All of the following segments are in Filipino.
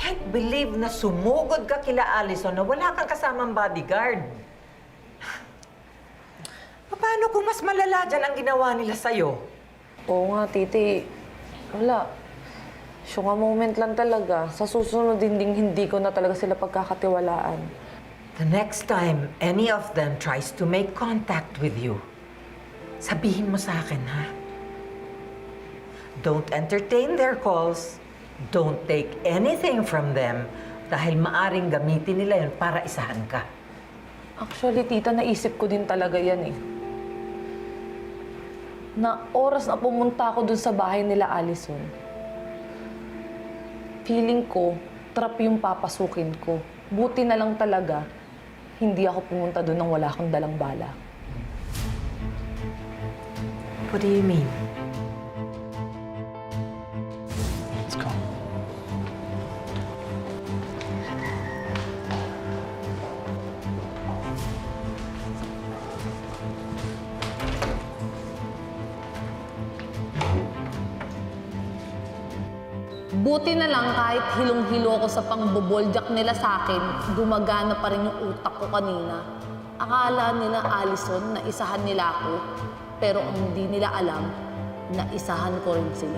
can't believe na sumugod ka kila Allison na wala kang kasamang bodyguard. Paano kung mas malala dyan ang ginawa nila sa'yo? Oo nga, titi. Wala. Siya nga moment lang talaga. Sa susunod din ding hindi ko na talaga sila pagkakatiwalaan. The next time any of them tries to make contact with you, sabihin mo sa akin, ha? Don't entertain their calls. Don't take anything from them dahil maaring gamitin nila yun para isahan ka. Actually, tita, naisip ko din talaga yan eh. Na oras na pumunta ako dun sa bahay nila Allison, feeling ko, trap yung papasukin ko. Buti na lang talaga, hindi ako pumunta dun nang wala akong dalang bala. What do you mean? Buti na lang kahit hilong-hilo ako sa pangboboljak nila sa akin, gumagana pa rin yung utak ko kanina. Akala nila Allison na isahan nila ako, pero hindi nila alam, na isahan ko rin sila.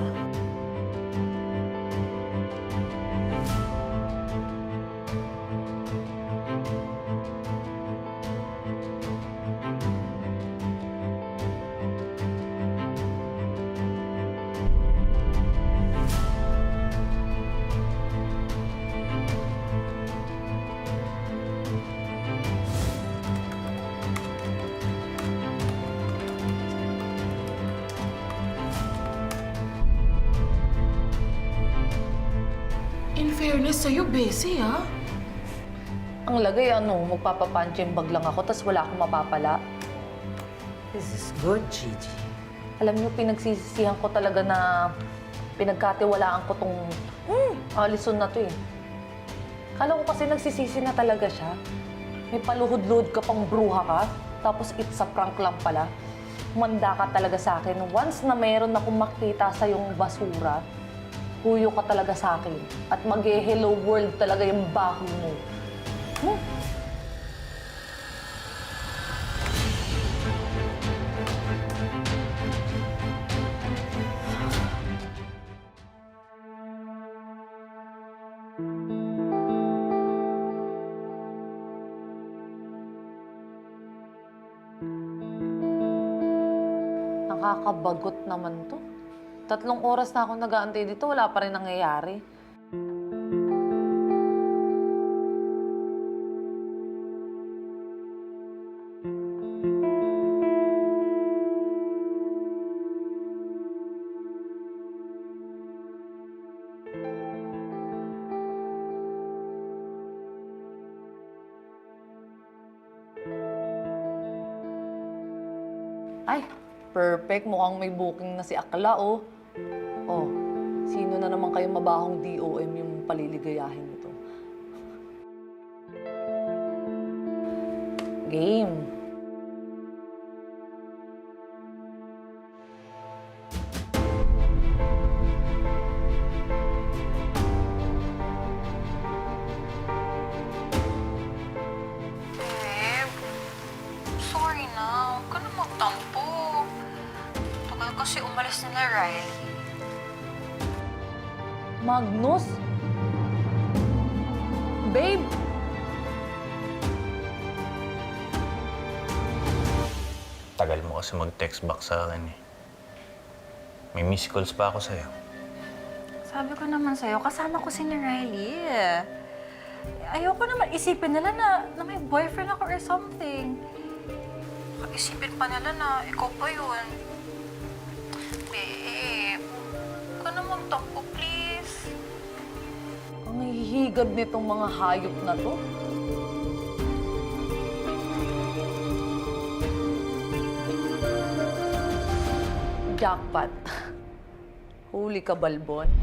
In fairness sa'yo, Bessie, ha? Ang lagay, ano, magpapapunching bag lang ako, tas wala akong mapapala. This is good, Gigi. Alam niyo, pinagsisisihan ko talaga na pinagkatiwalaan ko tong hmm, Allison na to eh. Kala ko kasi nagsisisi na talaga siya. May paluhod-luhod ka pang bruha ka, tapos it's a prank lang pala. Manda ka talaga sa akin. Once na meron akong makita sa yung basura, huyo ka talaga sa akin. At mag-hello world talaga yung baho mo. Hmm? Nakakabagot naman to. Tatlong oras na ako nag-aantay dito, wala pa rin nangyayari. Ay, perfect. Mukhang may booking na si Akla, oh. Oh, sino na naman kayong mabahong DOM yung paliligayahin nito? Game. Kasi umalis nila Riley. Magnus? Babe? Tagal mo kasi mag-text back sa akin eh. May miss calls pa ako sa'yo. Sabi ko naman sa'yo, kasama ko si ni Riley. Ayoko naman isipin nila na, na may boyfriend ako or something. Isipin pa nila na ikaw pa yun. Hihigad nitong mga hayop na to. Jackpot. Huli ka, Balbon.